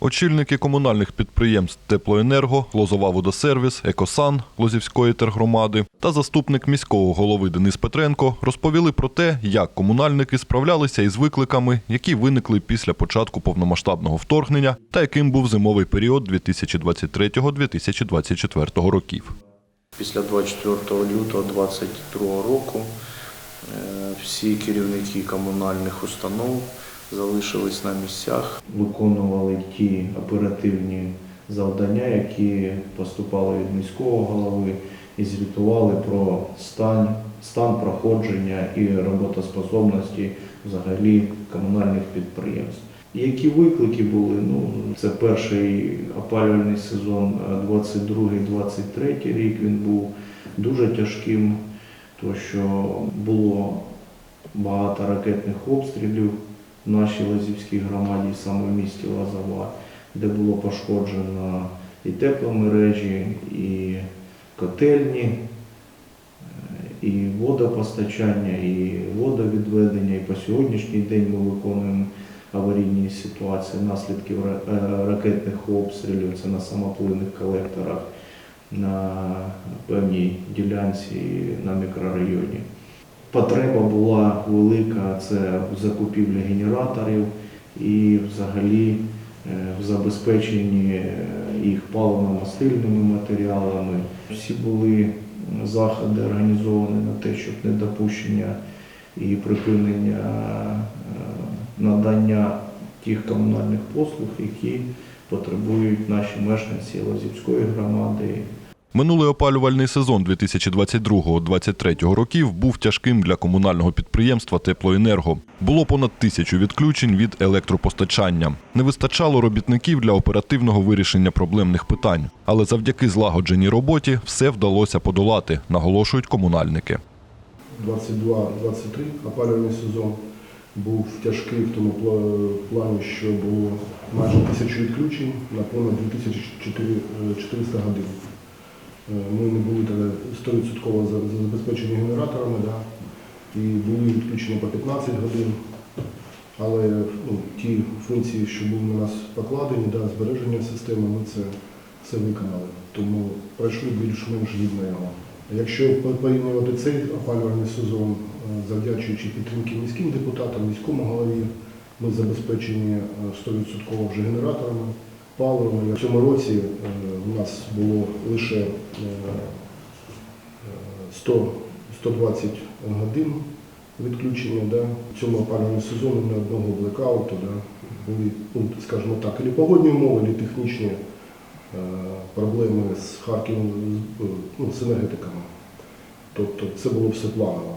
Очільники комунальних підприємств Теплоенерго, Лозова водосервіс, Екосан Лозівської тергромади та заступник міського голови Денис Петренко розповіли про те, як комунальники справлялися із викликами, які виникли після початку повномасштабного вторгнення та яким був зимовий період 2023-2024 років. Після 24 лютого 2022 року е, всі керівники комунальних установ залишились на місцях. Виконували ті оперативні завдання, які поступали від міського голови, і звітували про стан, стан проходження і роботоспособності взагалі комунальних підприємств. Які виклики були? Ну, це перший опалювальний сезон е, 22-23 рік. Він був дуже тяжким, тому що було багато ракетних обстрілів нашій Лазівській громаді, саме в місті Лазова, де було пошкоджено і тепломережі, і котельні, і водопостачання, і водовідведення. І по сьогоднішній день ми виконуємо аварійні ситуації, наслідків е, ракетних обстрілів, це на самопливних колекторах, на певній ділянці на мікрорайоні. Потреба була велика це в закупівлі генераторів і взагалі е, в забезпеченні е, їх паливно-мастильними матеріалами. Всі були заходи організовані на те, щоб недопущення і припинення е, надання тих комунальних послуг, які потребують наші мешканці Лозівської громади Минулий опалювальний сезон 2022-2023 років був тяжким для комунального підприємства Теплоенерго. Було понад тисячу відключень від електропостачання. Не вистачало робітників для оперативного вирішення проблемних питань. Але завдяки злагодженій роботі все вдалося подолати, наголошують комунальники. 22-23 опалювальний сезон був тяжкий в тому плані, що було майже тисячу відключень на понад 2400 годин. Е, Ми не були тоді 100% за- за- забезпечені генераторами, да, і були відключені по 15 годин. Але ну, ті функції, що були на нас покладені, да, збереження системи, ми це все виконали. Тому пройшли більш-менш гідно його. Якщо порівнювати цей опалювальний сезон, е, завдячуючи підтримки міським депутатам, міському голові, ми забезпечені е, 100% вже генераторами, паливом. В цьому році е, у нас було лише е, е, 100, 120 годин відключення. Да. В цьому опалювальному сезоні ні одного блекауту. Да. Були, ну, скажімо так, і погодні умови, і технічні е, проблеми з е, ну, з енергетиками. Тобто це було все планово.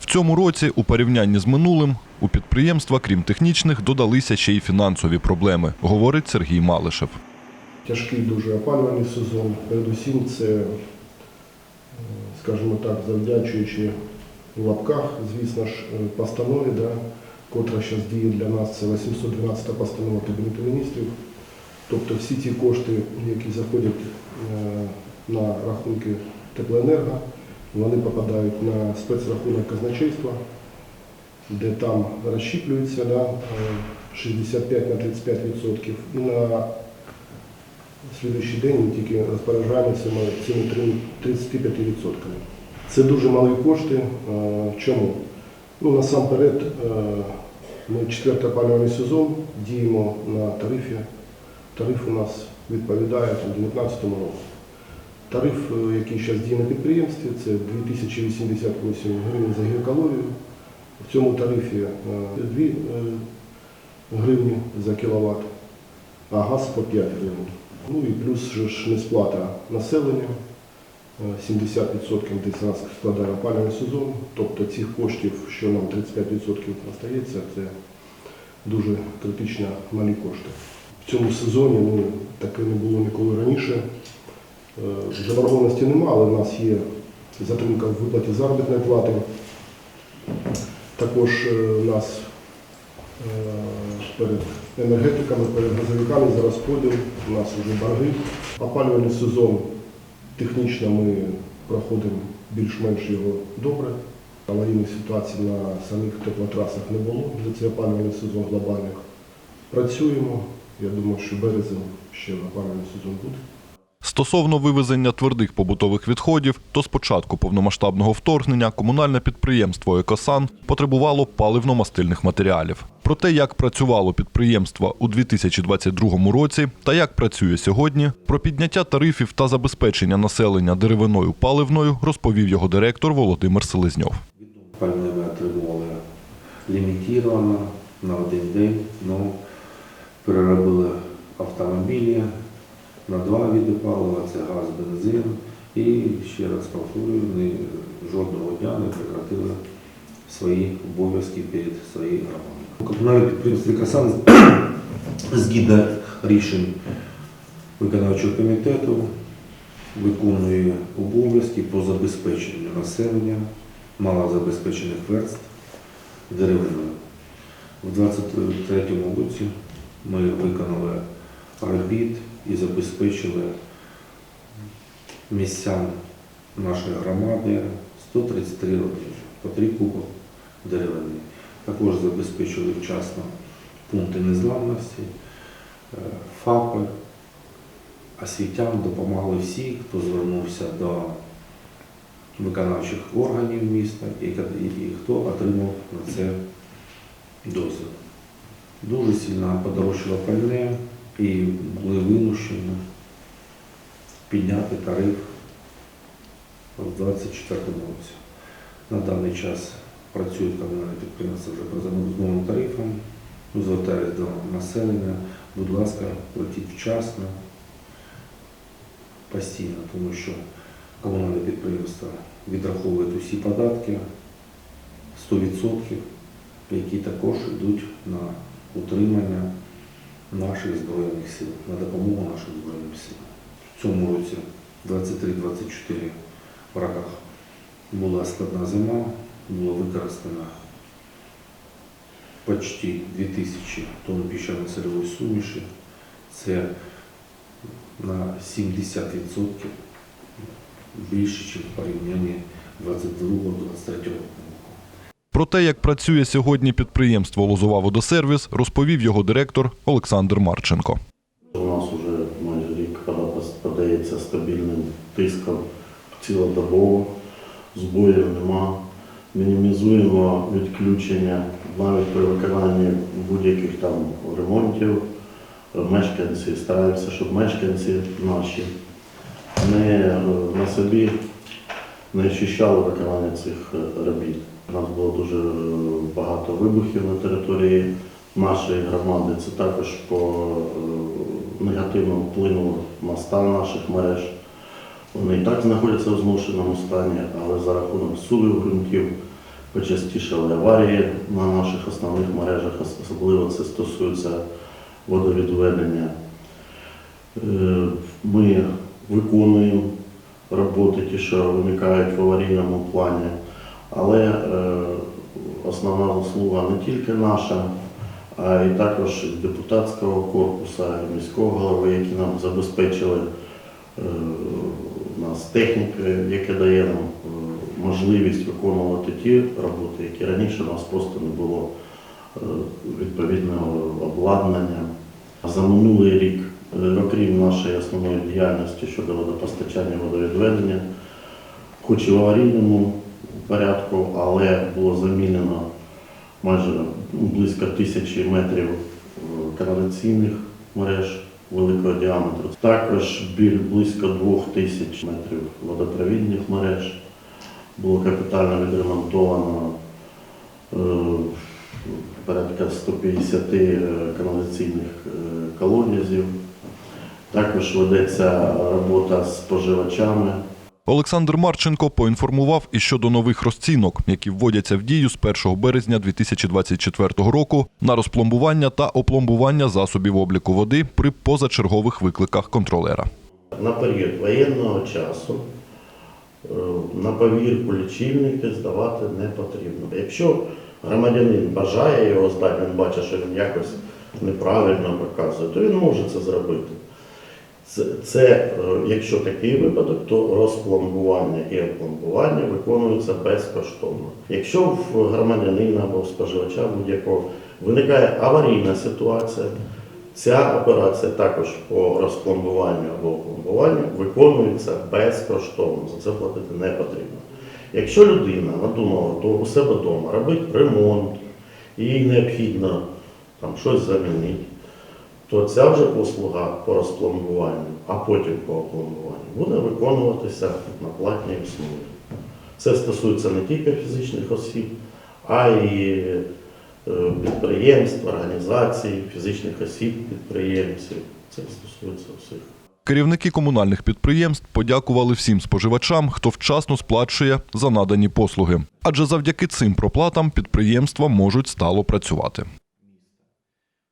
В цьому році, у порівнянні з минулим, у підприємства, крім технічних, додалися ще й фінансові проблеми, говорить Сергій Малишев. Тяжкий дуже опалювальний сезон. Передусім це, е, скажімо так, завдячуючи в лапках, звісно ж, е, постанові, да, котра зараз діє для нас, це 812 постанова Кабінету міністрів. Тобто всі ті кошти, які заходять е, на рахунки теплоенерго, вони попадають на спецрахунок казначейства, де там розщіплюється да, е, 65 на 35% і на слідуючий день ми тільки розпоряджаємося ми цими 35%. Це дуже малі кошти. Е, Чому? Ну, насамперед, е, ми четвертий опалювальний сезон діємо на тарифі. Тариф у нас відповідає там, 2019 року. Тариф, е, який зараз діє на підприємстві, це 2088 гривень за гігакалорію. В цьому тарифі е, 2 е, гривні за кіловат, а газ по 5 гривень. Ну і плюс ж несплата населення. е, 70% десь нас складає опалювальний сезон. Тобто цих коштів, що нам 35% остається, це дуже критично малі кошти. В цьому сезоні ну, таке не було ніколи раніше. Е, Заборгованості немає, але в нас є затримка в виплаті заробітної плати. Також е, у нас е, перед енергетиками, перед газовиками за розподіл, у нас вже борги. Опалювальний сезон технічно ми проходимо більш-менш його добре. Аварійних ситуацій на самих теплотрасах не було. Вже цей опалювальний сезон глобальних. Працюємо, Я думаю, що березень ще опалювальний сезон буде. Стосовно вивезення твердих побутових відходів, то з початку повномасштабного вторгнення комунальне підприємство «Екосан» потребувало паливно-мастильних матеріалів. Про те, як працювало підприємство у 2022 році та як працює сьогодні, про підняття тарифів та забезпечення населення деревиною паливною розповів його директор Володимир Селезньов. Пальне ми отримували лімітовано на один день, ну, переробили автомобілі на два види палива, це газ, бензин. І ще раз повторюю, вони жодного дня не прекратили свої обов'язки перед своєю громадою. Комунальне підприємство «Касан» згідно рішень виконавчого комітету виконує обов'язки по забезпеченню населення малозабезпечених верств деревиною. У 2023 році ми виконали робіт і забезпечили місцям нашої громади 133 родини по три куби деревини. Також забезпечили вчасно пункти незламності, е, ФАПи, освітян допомагали всі, хто звернувся до виконавчих органів міста і, і хто отримав на це дозвіл. Дуже сильно подорожчало пальне і були вимушені підняти тариф в 2024 році. На даний час працюють комунальні підприємства вже за- новим тарифом. Ну, Звертаюся до населення, будь ласка, платіть вчасно, постійно, тому що комунальне підприємство відраховує усі податки 100%, які також йдуть на утримання наших Збройних сил, на допомогу нашим Збройним силам. В цьому році 23-24 в раках була складна зима, було використано почти 2000 тонн піщано-сольової суміші. Це на 70% більше, ніж в порівнянні 22-23 року. Про те, як працює сьогодні підприємство Лозова водосервіс, розповів його директор Олександр Марченко. У нас вже майже рік подається стабільним тиском цілодобово, збоїв нема. Мінімізуємо відключення навіть при виконанні будь-яких там ремонтів. Мешканці стараються, щоб мешканці наші не е, на собі не ощущали виконання цих е, робіт. У нас було дуже багато вибухів на території нашої громади. Це також по е, негативно вплинуло на стан наших мереж. Вони і так знаходяться в зношеному стані, але за рахунок сувів ґрунтів почастішали аварії на наших основних мережах, особливо це стосується водовідведення. Е, Ми виконуємо роботи, ті, що виникають в аварійному плані, але е, основна заслуга не тільки наша, а й також депутатського корпусу, міського голови, які нам забезпечили е, нас техніки, яке дає нам е, можливість виконувати ті роботи, які раніше у нас просто не було е, відповідного обладнання. За минулий рік, е, окрім нашої основної діяльності щодо водопостачання водовідведення, хоч і в аварійному порядку, але було замінено майже ну, близько тисячі метрів е, каналізаційних мереж великого діаметру. Також біль близько двох тисяч метрів водопровідних мереж було капітально відремонтовано е, порядка 150 е, каналізаційних колодязів. Також ведеться робота з споживачами. Олександр Марченко поінформував і щодо нових розцінок, які вводяться в дію з 1 березня 2024 року на розпломбування та опломбування засобів обліку води при позачергових викликах контролера. На період воєнного часу е, на повірку лічильники здавати не потрібно. Якщо громадянин бажає його здати, він бачить, що він якось неправильно показує, то він може це зробити. Це, це е, якщо такий випадок, то розпломбування і опломбування виконуються безкоштовно. Якщо в громадянина або в споживача будь-якого виникає аварійна ситуація, ця операція також по розпломбуванню або пломбуванню виконується безкоштовно. За це платити не потрібно. Якщо людина надумала то у себе вдома робити ремонт, їй необхідно там щось замінити, то ця вже послуга по розпломбуванню, а потім по опломбуванню буде виконуватися на платній основі. Це стосується не тільки фізичних осіб, а й е, підприємств, організацій, фізичних осіб, підприємців. Це стосується всіх. Керівники комунальних підприємств подякували всім споживачам, хто вчасно сплачує за надані послуги. Адже завдяки цим проплатам підприємства можуть стало працювати.